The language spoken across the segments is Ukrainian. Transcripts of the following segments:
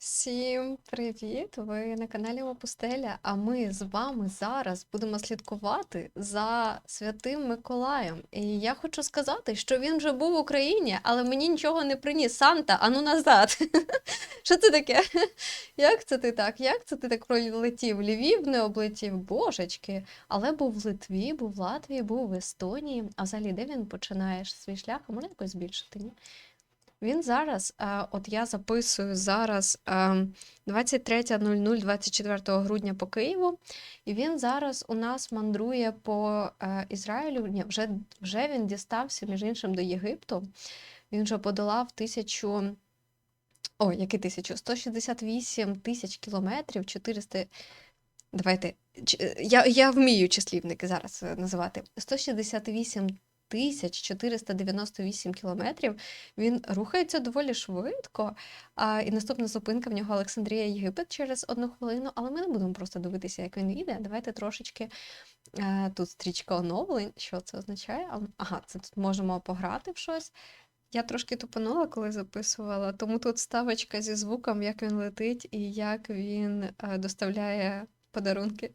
Всім привіт! Ви на каналі Опустеля, а ми з вами зараз будемо слідкувати за Святим Миколаєм. І я хочу сказати, що він вже був в Україні, але мені нічого не приніс. Санта, ану назад. Що це таке? Як це ти так? Як це ти так пролетів? Львів не облетів, божечки. Але був в Литві, був в Латвії, був в Естонії. А взагалі, де він починає свій шлях? А можна якось збільшити? Ні? Він зараз, е, от я записую зараз е, 23.00 24 грудня по Києву, і він зараз у нас мандрує по е, Ізраїлю. Ні, вже, вже він дістався, між іншим, до Єгипту. Він вже подолав тисячу. О, який тисячу? 168 тисяч кілометрів, 400. Давайте. Я, я вмію числівники зараз е, називати. 168 тисяч 498 кілометрів. Він рухається доволі швидко. А, і наступна зупинка в нього Олександрія Єгипет через одну хвилину, але ми не будемо просто дивитися, як він йде. Давайте трошечки е, тут стрічка оновлень. Що це означає? Ага, це тут можемо пограти в щось. Я трошки тупанула, коли записувала, тому тут ставочка зі звуком, як він летить і як він е, доставляє подарунки.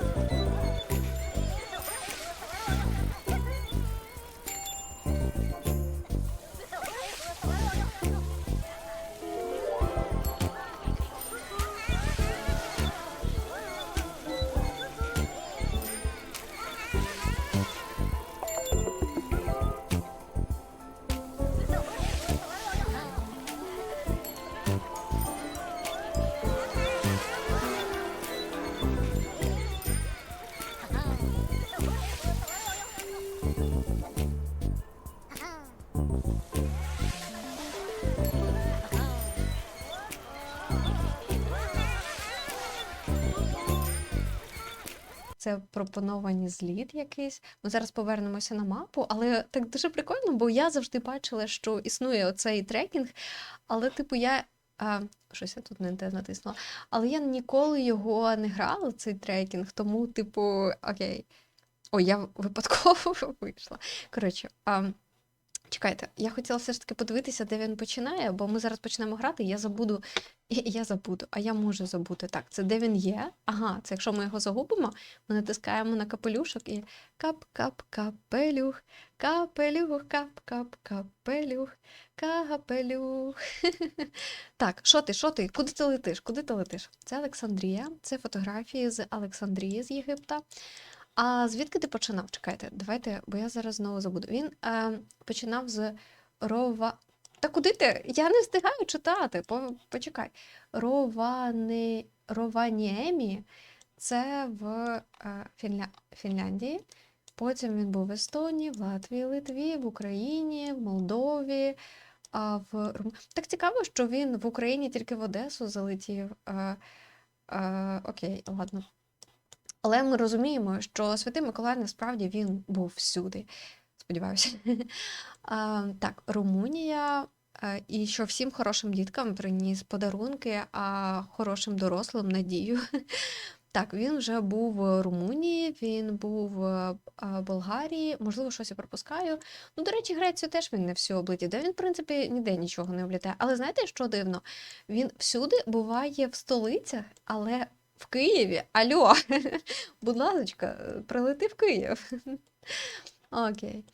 Thank you. Це пропоновані зліт якийсь. Ми зараз повернемося на мапу, але так дуже прикольно, бо я завжди бачила, що існує оцей трекінг, але, типу, я. А, щось я тут не те натиснула. Але я ніколи його не грала, цей трекінг, тому, типу, окей. Ой, я випадково вийшла. Коротше, а, чекайте, я хотіла все ж таки подивитися, де він починає, бо ми зараз почнемо грати, я забуду, я забуду, а я можу забути. Так, це де він є. Ага, це якщо ми його загубимо, ми натискаємо на капелюшок і кап-кап капелюх, капелюх, кап-кап капелюх, капелюх. Так, що ти, що ти? Куди ти летиш? Куди ти летиш? Це Олександрія, це фотографії з Олександрії з Єгипта. А звідки ти починав? Чекайте, давайте, бо я зараз знову забуду. Він е, починав з Рова. Та куди ти? Я не встигаю читати. По- Почекай. Роване... Рованіемі це в е, Фінля... Фінляндії. Потім він був в Естонії, в Латвії, Литві, в Україні, в Молдові. А в Так цікаво, що він в Україні тільки в Одесу залетів. Е, е, окей, ладно. Але ми розуміємо, що Святий Миколай насправді він був всюди. Сподіваюся. Так, Румунія. е, І що всім хорошим діткам приніс подарунки, а хорошим дорослим надію. Так, він вже був в Румунії, він був в Болгарії, можливо, щось я пропускаю. Ну, до речі, Грецію теж він не всю облетів, де він, в принципі, ніде нічого не облітає. Але знаєте, що дивно? Він всюди буває в столицях, але в Києві. Альо, будь ласка, прилети в Київ. Окей.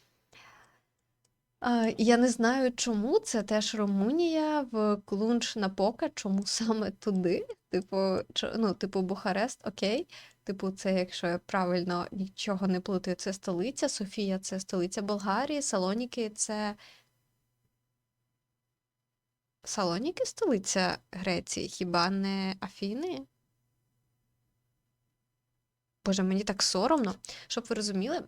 Я не знаю, чому це теж Румунія в Клунч-Напока, чому саме туди? Типу, ну, типу Бухарест, окей. Типу, це, якщо я правильно нічого не плутаю, це столиця. Софія це столиця Болгарії, Салоніки це. Салоніки столиця Греції, хіба не Афіни? Боже, мені так соромно. Щоб ви розуміли,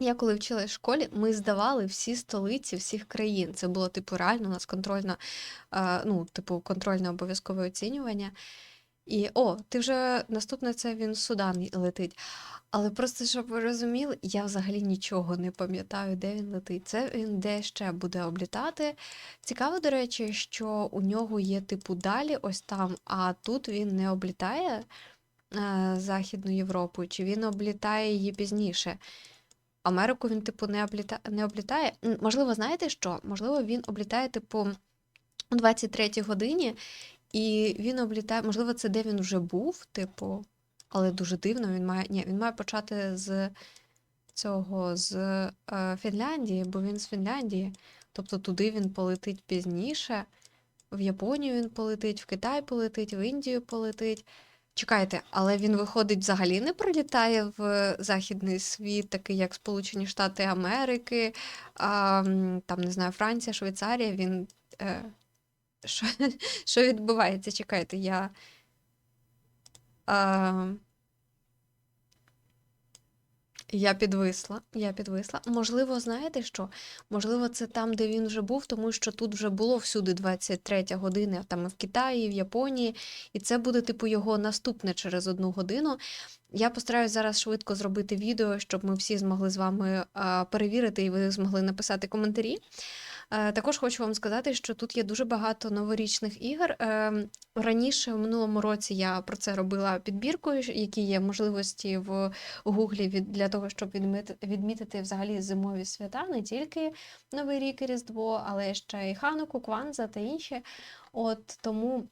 Я коли вчилась в школі, ми здавали всі столиці всіх країн. Це було, типу, реально у нас контрольна, е, ну, типу, контрольне обов'язкове оцінювання. І о, ти вже наступне це він в Судан летить. Але просто щоб ви розуміли, я взагалі нічого не пам'ятаю, де він летить. Це він де ще буде облітати. Цікаво, до речі, що у нього є типу далі, ось там, а тут він не облітає Західну Європу, чи він облітає її пізніше. Америку він, типу, не обліта... не облітає. Можливо, знаєте що? Можливо, він облітає, типу, о 23-й годині, і він облітає, можливо, це де він вже був, типу, але дуже дивно, він має. Ні, він має почати з цього, з е, Фінляндії, бо він з Фінляндії. Тобто туди він полетить пізніше, в Японію він полетить, в Китай полетить, в Індію полетить. Чекайте, але він виходить взагалі не пролітає в західний світ, такий як Сполучені Штати Америки, а, там, не знаю, Франція, Швейцарія. Він. Е, що, що відбувається? Чекайте, я. А, я підвисла, я підвисла. Можливо, знаєте що? Можливо, це там, де він вже був, тому що тут вже було всюди 23 година, там в Китаї, в Японії, і це буде, типу, його наступне через одну годину. Я постараюсь зараз швидко зробити відео, щоб ми всі змогли з вами перевірити, і ви змогли написати коментарі. Е, Також хочу вам сказати, що тут є дуже багато новорічних ігор. Ем, Раніше, в минулому році, я про це робила підбірку, які є можливості в Гуглі для того, щоб відмітити взагалі зимові свята, не тільки Новий рік і Різдво, але ще й Хануку, Кванза та інші. От тому.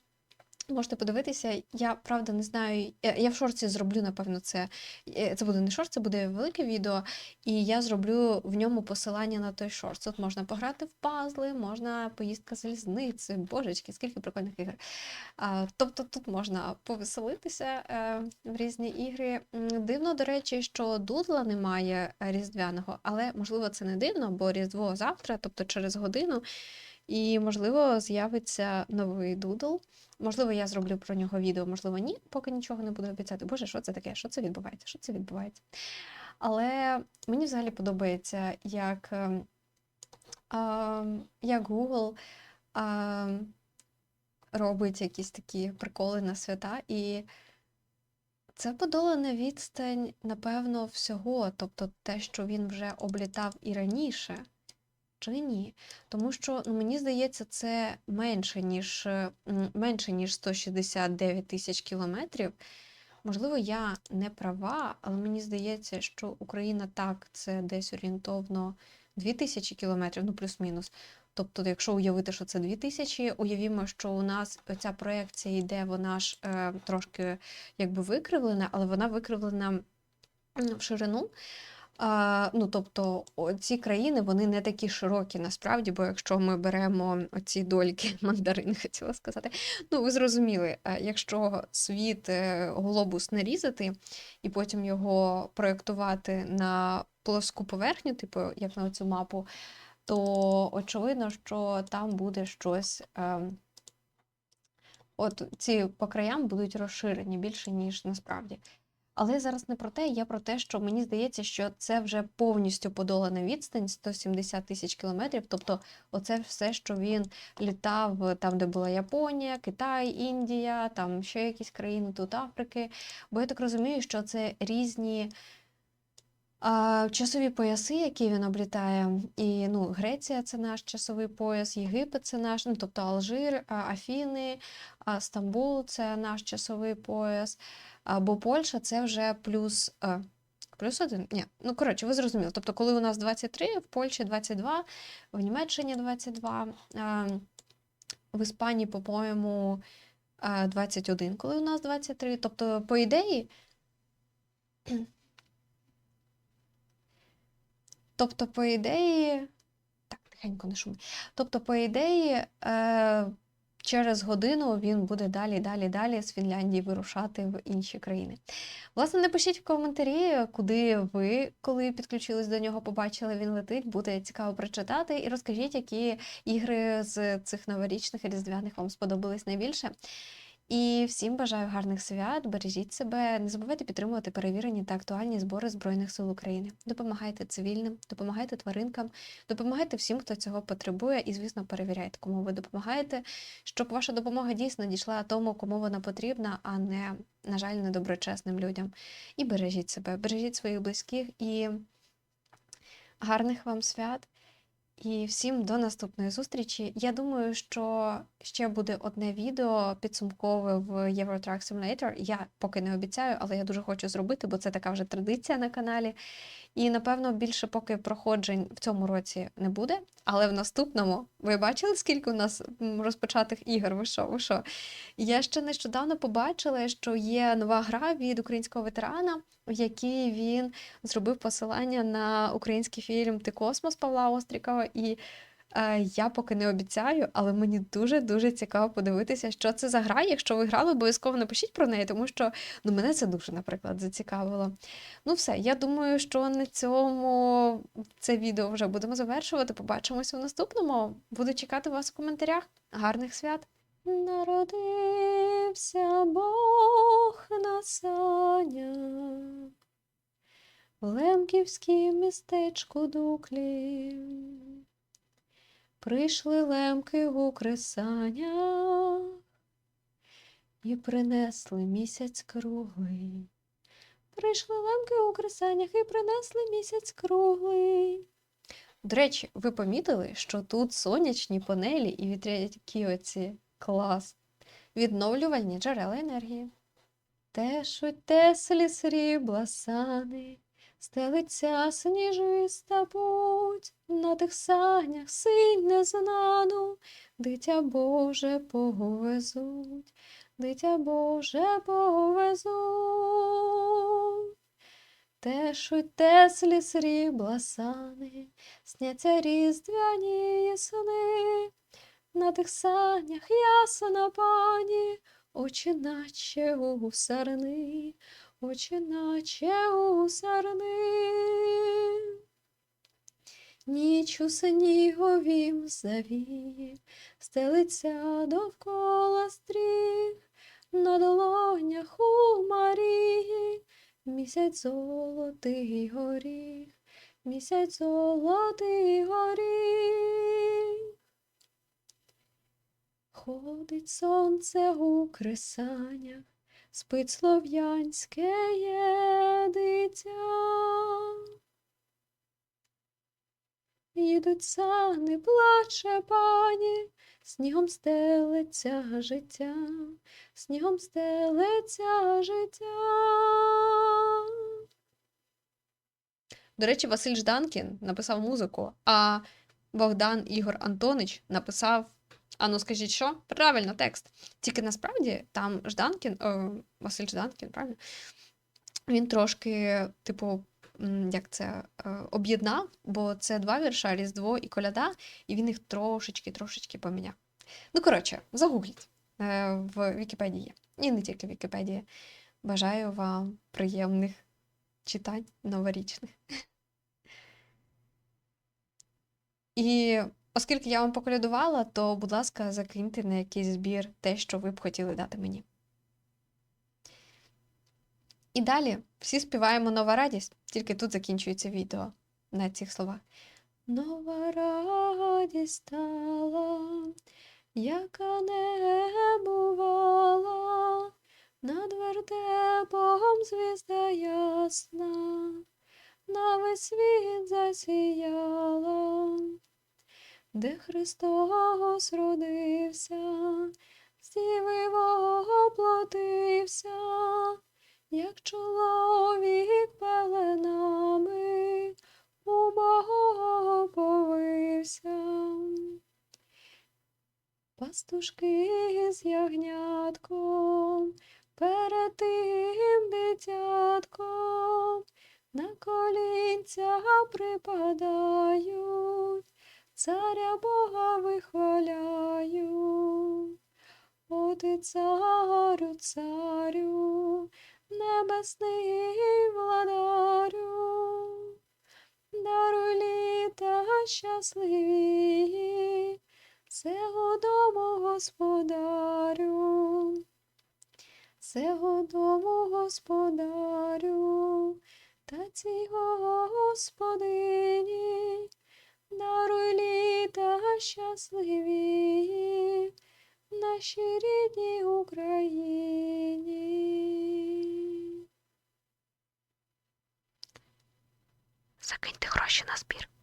Можете подивитися, я правда не знаю. Я, в шорті зроблю, напевно, це. е, Це буде не шорт, це буде велике відео, і я зроблю в ньому посилання на той шорт. Тут можна пограти в пазли, можна поїздка залізниці, божечки, скільки прикольних ігор. Тобто тут можна повеселитися е, в різні ігри. Дивно, до речі, що дудла немає е, різдвяного, але можливо це не дивно, бо Різдво завтра, тобто через годину. І, можливо, з'явиться новий дудл. Можливо, я зроблю про нього відео, можливо, ні, поки нічого не буду обіцяти. Боже, що це таке? Що це відбувається? Що це відбувається? Але мені взагалі подобається, як, ем, а, як Google а, робить якісь такі приколи на свята. І це подолана відстань, напевно, всього. Тобто те, що він вже облітав і раніше. Чи ні? Тому що ну, мені здається, це менше, ніж, менше, ніж 169 тисяч кілометрів. Можливо, я не права, але мені здається, що Україна так, це десь орієнтовно 2000 кілометрів, ну плюс-мінус. Тобто, якщо уявити, що це 2000, уявімо, що у нас ця проекція йде, вона ж е, трошки якби викривлена, але вона викривлена в ширину. А, ну, тобто, ці країни вони не такі широкі насправді, бо якщо ми беремо оці дольки мандарин, хотіла сказати, ну ви зрозуміли, е, якщо світ е, глобус нарізати і потім його проєктувати на плоску поверхню, типу як на цю мапу, то очевидно, що там буде щось. ем, От ці по краям будуть розширені більше, ніж насправді. Але зараз не про те, я про те, що мені здається, що це вже повністю подолана відстань 170 тисяч кілометрів. Тобто, оце все, що він літав там, де була Японія, Китай, Індія, там ще якісь країни тут Африки. Бо я так розумію, що це різні. Часові пояси, які він облітає, і ну, Греція це наш часовий пояс, Єгипет це наш, ну тобто Алжир, Афіни, Стамбул це наш часовий пояс, бо Польща це вже плюс. Плюс один? Ні. Ну, коротше, ви зрозуміли. Тобто, коли у нас 23, в Польщі 22, в Німеччині 22, в Іспанії, по-моєму, 21, коли у нас 23. Тобто, по ідеї, Тобто, по ідеї, так, тихенько не шуми. Тобто, по ідеї, е, через годину він буде далі, далі, далі з Фінляндії вирушати в інші країни. Власне, напишіть в коментарі, куди ви, коли підключились до нього, побачили, він летить. Буде цікаво прочитати. І розкажіть, які ігри з цих новорічних і різдвяних вам сподобались найбільше. І всім бажаю гарних свят, бережіть себе, не забувайте підтримувати перевірені та актуальні збори Збройних сил України. Допомагайте цивільним, допомагайте тваринкам, допомагайте всім, хто цього потребує, і, звісно, перевіряйте, кому ви допомагаєте, щоб ваша допомога дійсно дійшла тому, кому вона потрібна, а не, на жаль, недоброчесним людям. І бережіть себе, бережіть своїх близьких і гарних вам свят. І всім до наступної зустрічі. Я думаю, що ще буде одне відео підсумкове в Euro Truck Simulator. Я поки не обіцяю, але я дуже хочу зробити, бо це така вже традиція на каналі. І напевно більше поки проходжень в цьому році не буде. Але в наступному ви бачили, скільки у нас розпочатих ігор? Ви що? Ви що? Я ще нещодавно побачила, що є нова гра від українського ветерана, в якій він зробив посилання на український фільм Ти космос Павла Острікова. І я поки не обіцяю, але мені дуже-дуже цікаво подивитися, що це за гра. Якщо ви грали, обов'язково напишіть про неї, тому що ну, мене це дуже, наприклад, зацікавило. Ну, все, я думаю, що на цьому це відео вже будемо завершувати. Побачимося в наступному. Буду чекати вас в коментарях. Гарних свят! Народився Бог на санях, в Лемківськім містечку Дуклі. Прийшли лемки у кресанях і принесли місяць круглий. Прийшли лемки у кресанях і принесли місяць круглий. До речі, ви помітили, що тут сонячні панелі і вітрякі оці клас. Відновлювальні джерела енергії. Тешуть теслі срібла сани, стелиться сніжиста путь, на тих санях синь незнану, дитя Боже повезуть, дитя Боже повезуть. Тешуть теслі срібла сани, сняться різдвяні сни. На тих санях ясна пані, очі наче у сарни, очі наче у сарни. Ніч у сніговім завії, стелиться довкола стріх, на долонях у Марії, місяць золотий горіх, місяць золотий горіх. Ходить сонце у кресанях, спить слов'янське є дитя. Їдуть сани, плаче пані, снігом стелиться життя, снігом стелиться життя. До речі, Василь Жданкін написав музику, а Богдан Ігор Антонич написав. А ну скажіть, що? Правильно, текст. Тільки насправді там Жданкін, о, Василь Жданкін, правильно? Він трошки, типу, як це е, об'єднав, бо це два вірша Різдво і Коляда, і він їх трошечки, трошечки поміняв. Ну, коротше, загугліть е, в Вікіпедії. І не тільки в Вікіпедії. Бажаю вам приємних читань новорічних. І оскільки я вам поколядувала, то, будь ласка, закиньте на якийсь збір те, що ви б хотіли дати мені. І далі всі співаємо нова радість, тільки тут закінчується відео на цих словах. Нова радість стала, яка не бувала, над вертепом звізда ясна, на весь світ засіяла, де Христос родився, стівий воплотився, як чоловік пеленами у Бога повився. Пастушки з ягнятком, перед тим дитятком, на колінця припадають, царя Бога вихваляють. О ти царю, царю, небесний владарю, даруй літа щасливі, цього дому господарю. цього дому господарю та цій господині, даруй літа щасливі нашій рідній Україні. Закиньте гроші на збір.